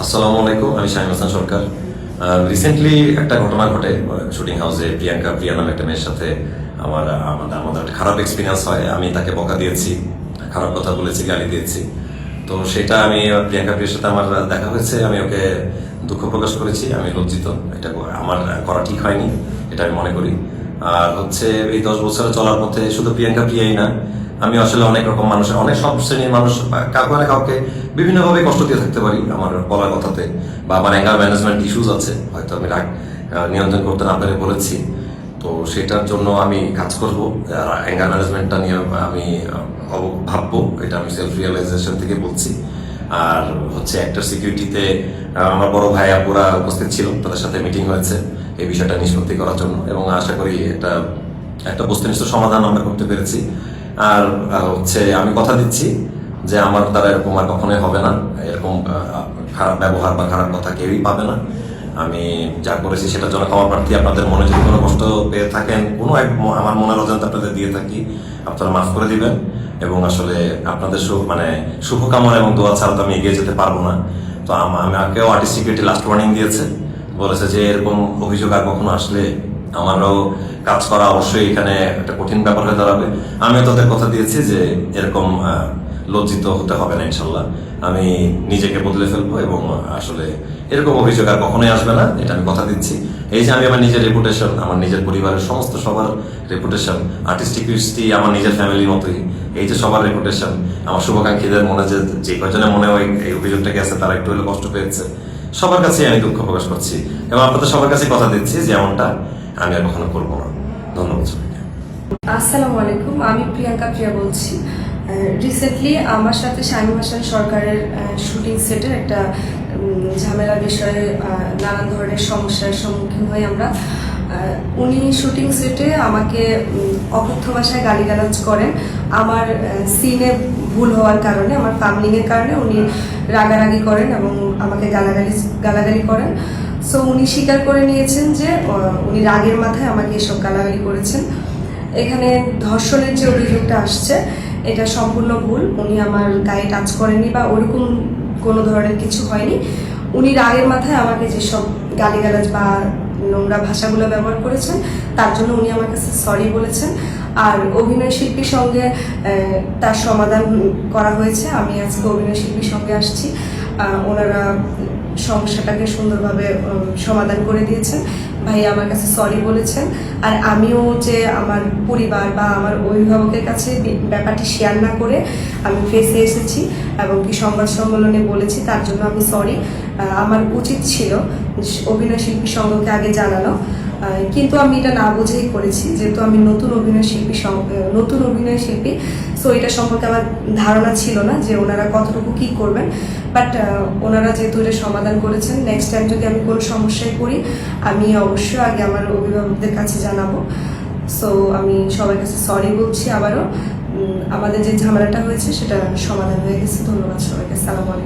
আসসালামু আলাইকুম, আমি শাহিম হাসান সরকার। রিসেন্টলি একটা ঘটনা ঘটে শুটিং হাউসে প্রিয়াঙ্কা, প্রিয়া নামে একটা মেয়ের সাথে আমার, আমাদের আমাদের একটা খারাপ এক্সপিরিয়েন্স হয়। আমি তাকে বকা দিয়েছি, খারাপ কথা বলেছি, গালি দিয়েছি। তো সেটা আমি, প্রিয়াঙ্কা প্রিয়ার সাথে আমার দেখা হয়েছে, আমি ওকে দুঃখ প্রকাশ করেছি, আমি লজ্জিত। এটা আমার করা ঠিক হয়নি, এটা আমি মনে করি। আর হচ্ছে এই দশ বছরে চলার পথে শুধু প্রিয়াঙ্কা প্রিয়াই না আমি আসলে অনেক রকম মানুষ, অনেক সব শ্রেণির মানুষ কাউকে না কাউকে বিভিন্নভাবে কষ্ট দিয়ে থাকতে পারি আমার বলার কথাতে, বা আমার অ্যাঙ্গার ম্যানেজমেন্ট ইস্যুজ আছে, হয়তো আমি রাগ নিয়ন্ত্রণ করতে না পেরে বলেছি। তো সেটার জন্য আমি কাজ করব অ্যাঙ্গার ম্যানেজমেন্টটা নিয়ে আমি ভাববো, এটা আমি সেলফ রিয়েলাইজেশন থেকে বলছি। আর হচ্ছে একটা সিকিউরিটিতে আমার বড় ভাই আপুরা উপস্থিত ছিল, তাদের সাথে মিটিং হয়েছে এই বিষয়টা নিষ্পত্তি করার জন্য, এবং আশা করি এটা একটা বস্তুনিষ্ঠ সমাধান আমরা করতে পেরেছি। আর হচ্ছে আমি কথা দিচ্ছি যে আমার দ্বারা এরকম আর কখনোই হবে না। এরকম খারাপ ব্যবহার বা খারাপ কথা কেউই পাবে না। আমি যা করেছি সেটার জন্য ক্ষমা প্রার্থী। আপনাদের মনে যদি কোনো কষ্ট পেয়ে থাকেন, কোনো এক আমার মনের অজান্তে আপনাদের দিয়ে থাকি, আপনারা মাফ করে দিবেন। এবং আসলে আপনাদের শুভ মানে শুভকামনা এবং দোয়া ছাড়া তো আমি এগিয়ে যেতে পারব না। তো আম- আমাকেও আর্টিস্ট সিকিউরিটি লাস্ট ওয়ার্নিং দিয়েছে। বলেছে যে এরকম অভিযোগ আর কখনো আসলে আমারও কাজ করা অবশ্যই এখানে একটা কঠিন ব্যাপার হয়ে দাঁড়াবে। আমিও তাদের কথা দিয়েছি যে এরকম লজ্জিত হতে হবে না, ইনশাল্লাহ। আমি নিজেকে বদলে ফেলব এবং আসলে এরকম অভিযোগ আর কখনোই আসবে না, এটা আমি কথা দিচ্ছি। এই যে আমি আমার নিজের রেপুটেশন আমার নিজের পরিবারের সমস্ত সবার রেপুটেশন আর্টিস্টিক কৃষ্টি আমার নিজের ফ্যামিলির মতোই। এই যে সবার রেপুটেশন আমার শুভাকাঙ্ক্ষীদের মনে যে যে কয়জনের মনে ওই এই অভিযোগটা গেছে, তারা একটু হলে কষ্ট পেয়েছে। সবার কাছে আমি দুঃখ প্রকাশ করছি। এবং আপনাদের সবার কাছে কথা দিচ্ছি যে এমনটা। আমি আর কখনো করব না। ধন্যবাদ সবাইকে। আসসালামু আলাইকুম, আমি প্রিয়াঙ্কা প্রিয়া বলছি। রিসেন্টলি আমার সাথে শামীম হাসান সরকারের শুটিং সেটের একটা ঝামেলা বিষয়ে নানান ধরনের সমস্যার সম্মুখীন হই আমরা। উনি শুটিং সেটে আমাকে অকথ্য ভাষায় গালিগালাজ করেন। আমার সিনে ভুল হওয়ার কারণে, আমার ফামলিংয়ের কারণে উনি রাগারাগি করেন এবং আমাকে গালাগালি গালাগালি করেন। সো উনি স্বীকার করে নিয়েছেন যে উনি রাগের মাথায় আমাকে এসব গালাগালি করেছেন। এখানে ধর্ষণের যে অভিযোগটা আসছে, এটা সম্পূর্ণ ভুল। উনি আমার গায়ে টাচ করেনি বা ওরকম কোনো ধরনের কিছু হয়নি। উনি রাগের মাথায় আমাকে যেসব গালিগালাজ বা নোংরা ভাষাগুলো ব্যবহার করেছেন, তার জন্য উনি আমার কাছে সরি বলেছেন। আর অভিনয় শিল্পীর সঙ্গে তার সমাধান করা হয়েছে। আমি আজকে অভিনয় শিল্পীর সঙ্গে আসছি। ওনারা সমস্যাটাকে সুন্দরভাবে সমাধান করে দিয়েছেন। ভাই আমার কাছে সরি বলেছেন। আর আমিও যে আমার পরিবার বা আমার অভিভাবকের কাছে ব্যাপারটি শেয়ার না করে আমি ফেসে এসেছি এবং কি সংবাদ সম্মেলনে বলেছি, তার জন্য আমি সরি আমার উচিত ছিল অভিনয় শিল্পী সংঘকে আগে জানানো। কিন্তু আমি এটা না বুঝেই করেছি, যেহেতু আমি নতুন অভিনয় শিল্পী নতুন অভিনয় শিল্পী সো এটা সম্পর্কে আমার ধারণা ছিল না যে ওনারা কতটুকু কি করবেন বাট ওনারা যেহেতু এটা সমাধান করেছেন নেক্সট টাইম যদি আমি কোনো সমস্যায় পড়ি, আমি অবশ্যই আগে আমার অভিভাবকদের কাছে জানাব। সো আমি সবার কাছে সরি বলছি আবারও। আমাদের যে ঝামেলাটা হয়েছে, সেটা সমাধান হয়ে গেছে। ধন্যবাদ সবাইকে। সালাম আলাইকুম।